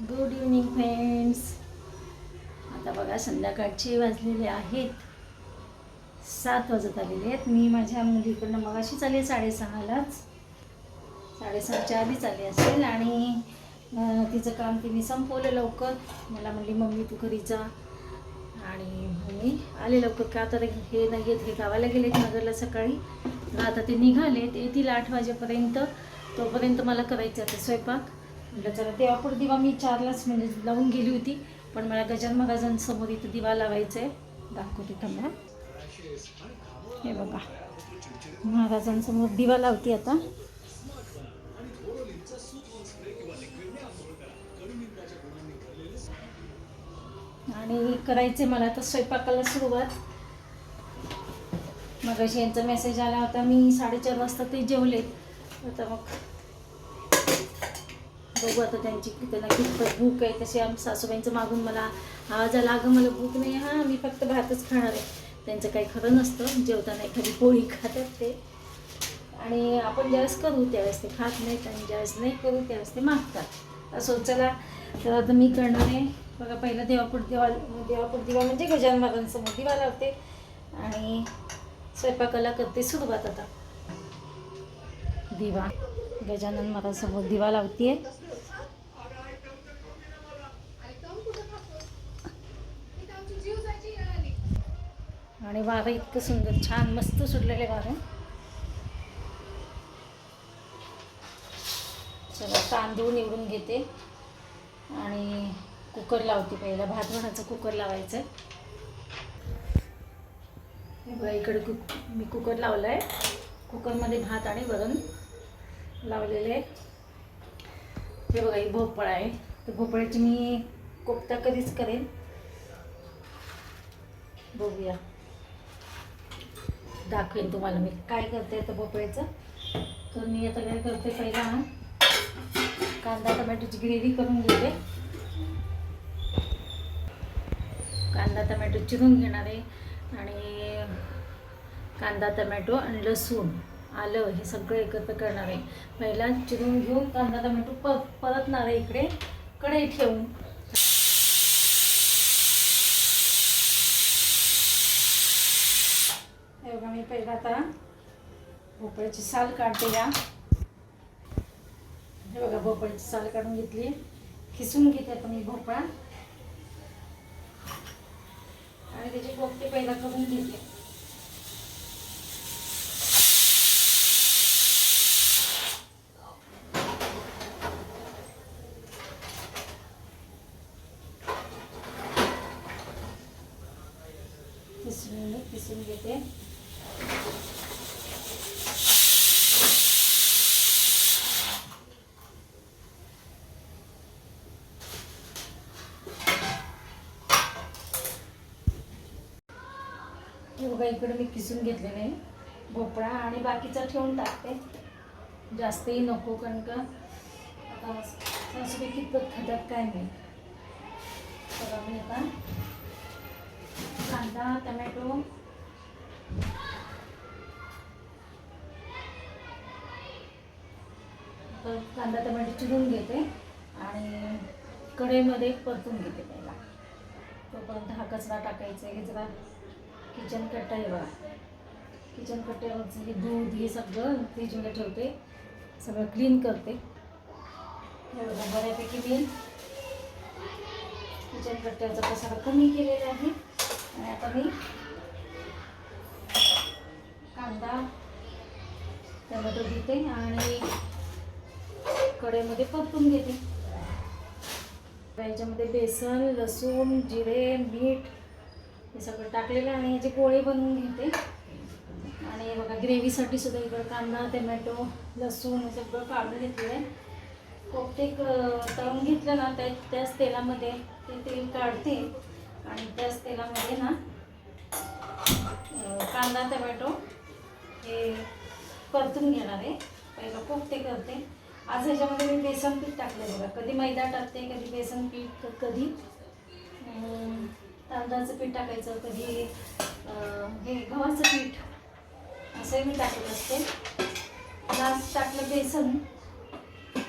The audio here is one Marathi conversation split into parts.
गुड इव्हनिंग फ्रेंड्स आता बघा संध्याकाळचे वाजलेले आहेत. सात वाजत आलेले आहेत. मी माझ्या मुलीकडनं मग अशीच आली साडेसहालाच. साडेसहाच्या आधीच आली असेल आणि तिचं काम तिने संपवलं लवकर. मला म्हणली मम्मी तू घरी जा. आणि मी आले लवकर का तर हे नाही आहेत हे गावाला गेलेत नगरला सकाळी. आता ते निघालेत येतील आठ वाजेपर्यंत तोपर्यंत मला करायचं आता स्वयंपाक. म्हटलं चला देवापूर दिवा मी चारलाच म्हणजे लावून गेली होती पण मला गजान महाराजांसमोर इथं दिवा लावायचा आहे दाखवते थांबा हे बघा महाराजांसमोर दिवा लावते आता. आणि करायचे मला आता स्वयंपाकाला सुरुवात. मग यांचा मेसेज आला होता मी साडेचार वाजता ते जेवले. आता मग बघू आता त्यांची त्यांना कितपत भूक आहे. तसे आम सासूबाईंचं मागून मला आवाज आला अगं मला भूक नाही हां मी फक्त भातच खाणार आहे. त्यांचं काही खरं नसतं. जेवताना एखादी पोळी खातात ते. आणि आपण ज्यावेळेस करू त्यावेळेस ते खात नाहीत आणि ज्यावेळेस नाही करू त्यावेळेस ते मागतात. असं चला तर आता मी करणार आहे. बघा पहिला देवापूर दिवा देवापूर दिवा म्हणजे गजान महाराजांसमोर दिवा लावते आणि स्वयंपाकाला करते सुरुवात आता. दिवा. गजानन महाराजांसमोर दिवा लावते आणि वारं इतकं सुंदर छान मस्त सुटलेले वारं. चला तांदूळ निवडून घेते. आणि कुकर लावते पहिला. भात म्हणायचं कुकर लावायचं. बघा इकडे कुक मी कुकर लावलं आहे कुकरमध्ये भात आणि वरण लावलेले आहे. हे बघा ही भोपळा आहे. तर भोपळ्याची मी कोफ्ता कधीच करेन. बघूया. दाखवेन तुम्हाला मी काय करते आता भोपळ्याचं तर मी आता काय करते पहिला कांदा टमॅटोची ग्रेव्ही करून घेते. कांदा टमॅटो चिरून घेणार आहे. आणि कांदा टमॅटो आणि लसूण आलं हे सगळं एकत्र करणार आहे. पहिला चिरून घेऊन कांदा टमॅटो प परतणार आहे इकडे. कढई ठेवून हे बघा मी पहिला आता भोपळ्याची साल काढते या. हे बघा भोपळ्याची साल काढून घेतली. खिसून घेते आता मी भोपळा. आणि त्याचे पोपटे पहिला करून घेते. किसून किसून घेते. हे बघा इकडे मी किसून घेतले नाही. भोपळा आणि बाकीचा ठेवून टाकते. जास्तही नको कारण का आता सासूबाई कितपत खातात काय नाही बघा मी आता कांदा टमॅटो कांदा टमॅटो चिरून घेते आणि कढईमध्ये परतून घेते पहिला. तोपर्यंत हा कचरा टाकायचा आहे जरा किचन कट्टा आहे बघा. किचन कट्ट्यावरचं हे दूध हे सगळं फ्रीजमध्ये ठेवते. सगळं क्लीन करते. हे बघा बऱ्यापैकी मी किचन कट्ट्याचा कचरा कमी केलेला आहे. आणि आता मी कांदा टोमॅटो घेते आणि कढईमध्ये परतून घेते. याच्यामध्ये बेसन लसूण जिरे मीठ हे सगळं टाकलेलं आणि याचे पोळे बनवून घेते. आणि बघा ग्रेव्हीसाठी सुद्धा इकडं कांदा टमॅटो लसूण हे सगळं काढून घेतलेलं आहे. कोफते क- तळून घेतलं ना त्या त्याच तेलामध्ये ते तेल काढते. आणि त्याच तेलामध्ये ना कांदा टमॅटो हे परतून घेणार आहे. पहिलं कोफते करते. आज ह्याच्यामध्ये मी बेसन पीठ टाकलं बघा. कधी मैदा टाकते कधी बेसन पीठ कधी. तांदळाचं पीठ टाकायचं कधी हे गव्हाचं पीठ असंही मी टाकत असते. लास्ट टाकलं बेसन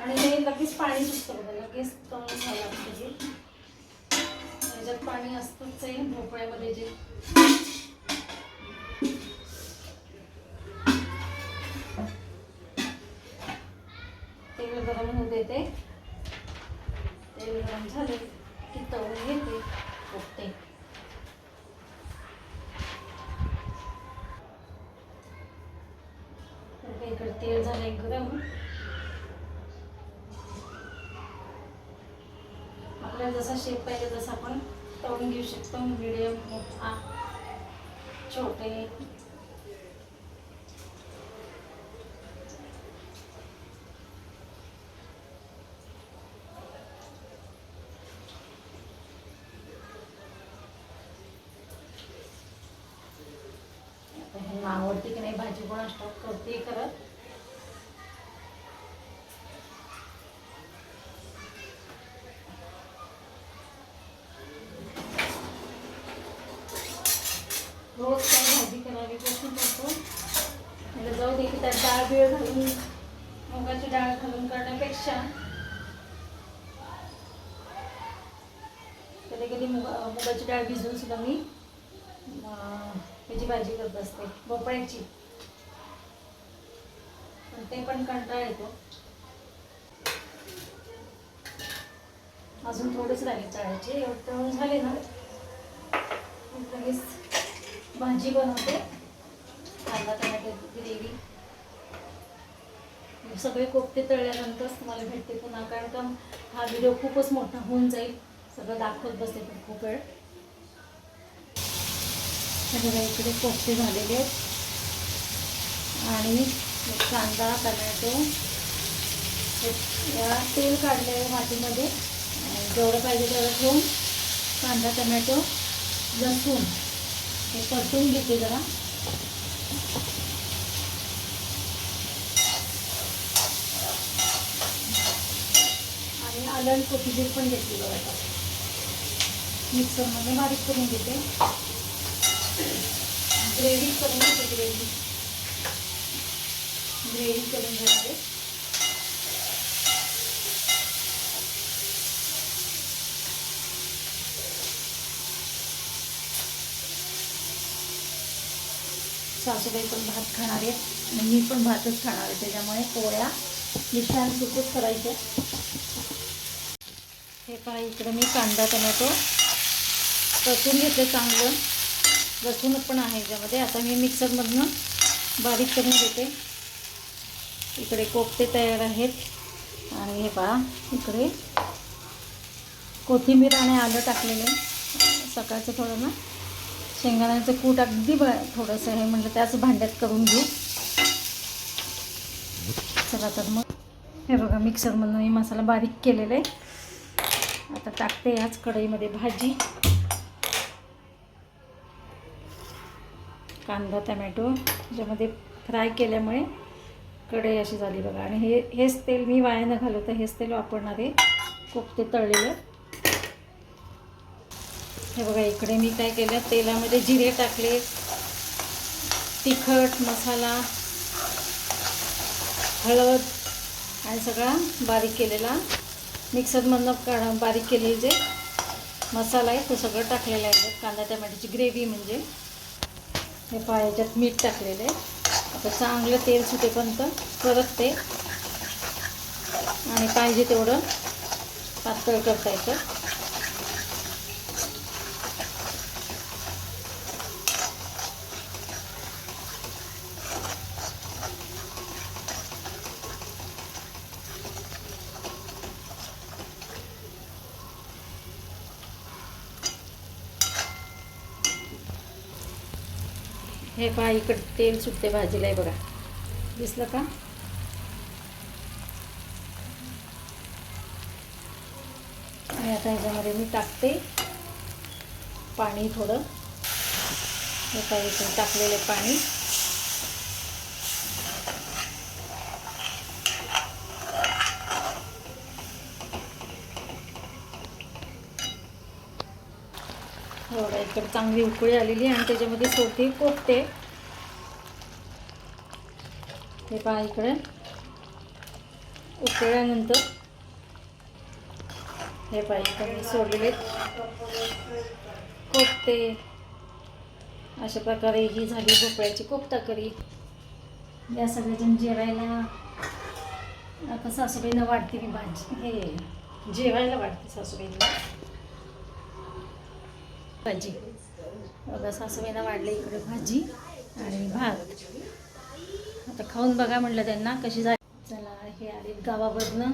आणि हे लगेच पाणी सुटतं बघा लगेच तळून झालं त्याच्यात पाणी असतंच आहे भोपळ्यामध्ये जे. तेल गरम होऊ देते. तेल गरम झाले की तळून घेते कोफते तर काय इकडे तेल झालं गरम. आपल्याला जसा शेप पाहिजे तसा आपण तळून घेऊ शकतो. मिडियम मोठा छोटे. आवडते की नाही भाजी पण असतात करते करत रोज काय भाजी करावी प्रश्न पडतो म्हणजे जाऊ दे की त्यात डाळ बिळ घालून मुगाची डाळ घालून करण्यापेक्षा. कधी कधी मुगा मुगाची डाळ भिजून सुद्धा मी ह्याची त्याची भाजी करत असते भोपळ्याची. पण ते पण कंटाळा येतो. अजून थोडेच राहिले चाळायचे एवढं झाले ना. लगेच भाजी बनवते. कांदा टोमॅटो ग्रेव्ही. सगळे कोफते तळल्यानंतरच तुम्हाला भेटते पुन्हा कारण का हा व्हिडिओ खूपच मोठा होऊन जाईल. सगळं दाखवत बसते पण खूप वेळ. बघा इकडे कोफते झालेले आहेत. आणि कांदा टमॅटो. या तेल काढले आहे वाटीमध्ये जेवढं पाहिजे तेवढं ठेवून कांदा टमॅटो लसूण हे परतून घेते जरा. आणि आलं आणि कोथिंबीर पण घेतली बघा मिक्सरमध्ये बारीक करून घेते. ग्रेव्ही करून घेते ग्रेव्ही. ग्रेव्ही करून घेते. सासूबाई पण भात खाणार आहेत आणि मी पण भातच खाणार आहे. त्याच्यामुळे पोळ्या मिश्रण सुकूच करायच्या हे पहा इकडे मी कांदा टमॅटो परतून घेतलं चांगलं. लसूण पण आहे याच्यामध्ये. आता मी मिक्सरमधनं बारीक करून घेते. इकडे कोफते तयार आहेत. आणि हे पहा इकडे कोथिंबीर आणि आलं टाकलेलं सकाळचं थोडं ना शेंगदाण्याचं कूट अगदी ब थोडंसं आहे म्हटलं त्याच भांड्यात करून घेऊ. चला तर मग. हे बघा मिक्सरमधनं मी मसाला बारीक केलेला आहे. आता टाकते ह्याच कढईमध्ये भाजी. कांदा टमॅटो ज्यामध्ये फ्राय केल्यामुळे कढई अशी झाली बघा. आणि हे हेच तेल मी वाया न घालवता हेच तेल वापरणार आहे. कोफते तळलेलं. हे बघा इकडे मी काय केलं तेलामध्ये जिरे टाकले तिखट मसाला हळद आणि सगळा बारीक केलेला. मिक्सरमधनं काढा बारीक केलेले जे मसाला आहे तो सगळं टाकलेला आहे. कांदा टमाट्याची ग्रेव्ही म्हणजे. हे पहा याच्यात मीठ टाकलेलं आहे. आता चांगलं तेल सुटेपर्यंत परत ते आणि पाहिजे तेवढं पातळ करता येतं. हे पहा इकडे तेल सुटते भाजीला आहे बघा. दिसलं का? आणि आता ह्याच्यामध्ये मी टाकते पाणी थोडं. हे काही टाकलेले टाकलेलं आहे पाणी. थोडं इकडे चांगली उकळी आलेली आणि त्याच्यामध्ये सोती कोफते हे पहा इकडे. उकळल्यानंतर हे पहा मी सोडलेले. कोफते अशा प्रकारे ही झाली भोपळ्याची कोफ्ता करी या सगळ्याजण जेवायला आता सासूबाईंना वाटते मी भाजी. हे जेवायला वाटते सासूबाईंना. भाजी. बघा सासूबाईंना वाढले इकडे भाजी आणि भात. आता खाऊन बघा म्हटलं त्यांना कशी झाली. चला हे आले गावावरनं.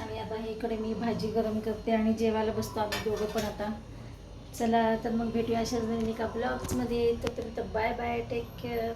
आणि आता हे इकडे मी भाजी गरम करते आणि जेवायला बसतो आम्ही दोघं पण आता. चला तर मग भेटूया अशाच नवीन एका ब्लॉग्समध्ये तोपर्यंत बाय बाय टेक केअर